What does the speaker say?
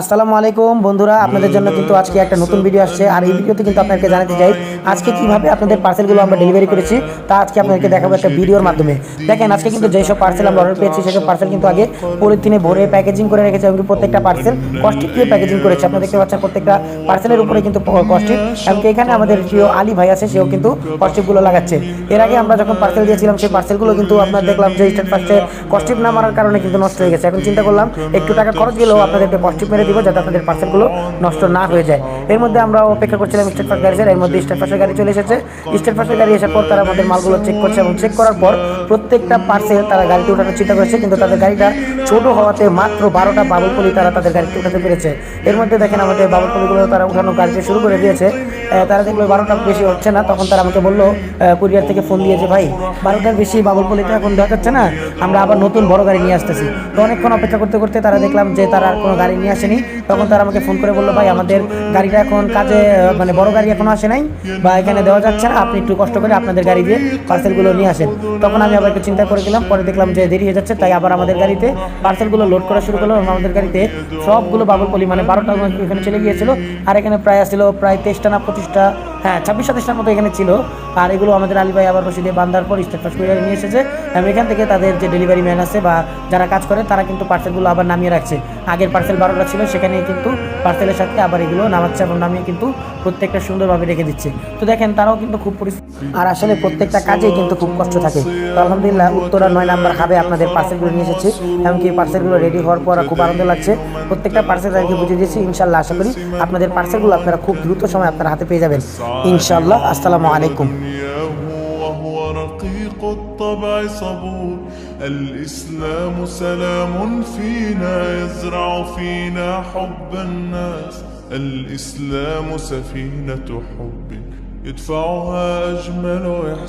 আসসালামু আলাইকুম বন্ধুরা, আপনাদের জন্য কিন্তু আজকে একটা নতুন ভিডিও আসছে। আর এই ভিডিওতে কিন্তু আপনাকে জানাতে চাই, আজকে কীভাবে আপনাদের পার্সেলগুলো আমরা ডেলিভারি করেছি, তা আজকে আপনাদেরকে দেখাবো একটা ভিডিওর মাধ্যমে। দেখেন, আজকে কিন্তু যেসব পার্সেল আমরা অর্ডার পেয়েছি সেসব পার্সেল কিন্তু আগে পলিথিনে ভরে প্যাকেজিং করে রেখেছে এবং প্রত্যেকটা পার্সেল কস্টিক দিয়ে প্যাকেজিং করেছে। আপনারা দেখতে পাচ্ছেন, প্রত্যেকটা পার্সেলের উপরে কিন্তু কস্টিক এমনকি এখানে আমাদের প্রিয় আলী ভাই আছে, সেও কিন্তু কস্টিকগুলো লাগাচ্ছে। এর আগে আমরা যখন পার্সেল দিয়েছিলাম, সেই পার্সেলগুলো কিন্তু আপনার দেখলাম যে স্টেট ফার্স্টে কস্টিক না মারার কারণে কিন্তু নষ্ট হয়ে গেছে। এখন চিন্তা করলাম, একটু টাকা খরচ গেলেও আপনাদেরকে কস্টিক মেরে দিব যাতে আপনাদের পার্সেলগুলো নষ্ট না হয়ে যায়। এর মধ্যে আমরা অপেক্ষা করছিলাম স্টেট ফার্স্ট গাড়ি এর মধ্যে স্টেট ফার্স্টের গাড়ি চলে এসেছে। স্টেট ফার্স্টের গাড়ি আসার পর তারা আমাদের মালগুলো চেক করছে এবং চেক করার পর প্রত্যেকটা পার্সেল তারা গাড়িতে ওঠানোর চিন্তা করেছে, কিন্তু তাদের গাড়িটা ছোট হওয়াতে মাত্র বারোটা বাবুল পলি তারা তাদের গাড়িতে উঠাতে পেরেছে। এর মধ্যে দেখেন আমাদের বাবুল পলিগুলো তারা উঠানো গাড়িতে শুরু করে দিয়েছে। তারা দেখল বারোটা বেশি হচ্ছে না, তখন তারা আমাকে বলল কুরিয়ার থেকে ফোন দিয়েছে ভাই, বারোটার বেশি বাবুল পলিটা এখন দেখা যাচ্ছে না, আমরা আবার নতুন বড় গাড়ি নিয়ে আসতেছি। তো অনেকক্ষণ অপেক্ষা করতে করতে তারা দেখলাম যে তারা আর কোনো গাড়ি নিয়ে আসেনি। তখন তারা আমাকে ফোন করে বলল, ভাই, আমাদের গাড়িটা এখন কাজে মানে বড় গাড়ি এখনও আসে নাই বা এখানে দেওয়া যাচ্ছে না। আপনি একটু কষ্ট করে আপনাদের গাড়ি দিয়ে পার্সেলগুলো নিয়ে আসেন। তখন আমি আবার একটু চিন্তা করে গেলাম। পরে দেখলাম যে দেরি হয়ে যাচ্ছে, তাই আবার আমাদের গাড়িতে পার্সেলগুলো লোড করা শুরু করল আমাদের গাড়িতে সবগুলো বাবুল পলি মানে বারোটা এখানে চলে গিয়েছিল। আর এখানে প্রায় আসছিল প্রায় তেইশটা না পঁচিশটা হ্যাঁ ছাব্বিশ সাতাশটার মতো এখানে ছিল। আর এগুলো আমাদের আলী ভাই আবার বসে দিয়ে বান্দার পর স্টেট ফার্স্ট কুরিয়ারে নিয়ে এসেছে। এবং এখান থেকে তাদের যে ডেলিভারি ম্যান আছে বা যারা কাজ করে, তারা কিন্তু পার্সেলগুলো আবার নামিয়ে রাখছে। আগের পার্সেল বারোটা ছিল, সেখানে কিন্তু পার্সেলের সাথে আবার এগুলো নামাচ্ছে এবং নামিয়ে কিন্তু প্রত্যেকটা সুন্দরভাবে রেখে দিচ্ছে। তো দেখেন, তারাও কিন্তু খুব পরিশ্রম আর আসলে প্রত্যেকটা কাজেই কিন্তু খুব কষ্ট থাকে। তো আলহামদুলিল্লাহ, উত্তরা নয় নাম্বার খাবে আপনাদের পার্সেলগুলো নিয়ে এসেছি। এমনকি পার্সেলগুলো রেডি হওয়ার পর খুব আনন্দ লাগছে। প্রত্যেকটা পার্সেল কি বুঝে দিয়েছি, ইনশাল্লাহ আশা করি আপনাদের পার্সেলগুলো আপনারা খুব দ্রুত সময় আপনারা হাতে পেয়ে যাবেন। ইনশাল্লাহ আসসালামু আলাইকুম دنياه وهو رقيق الطبع صبور الإسلام سلام فينا يزرع فينا حب الناس الإسلام سفينة حب يدفعها أجمل إحسان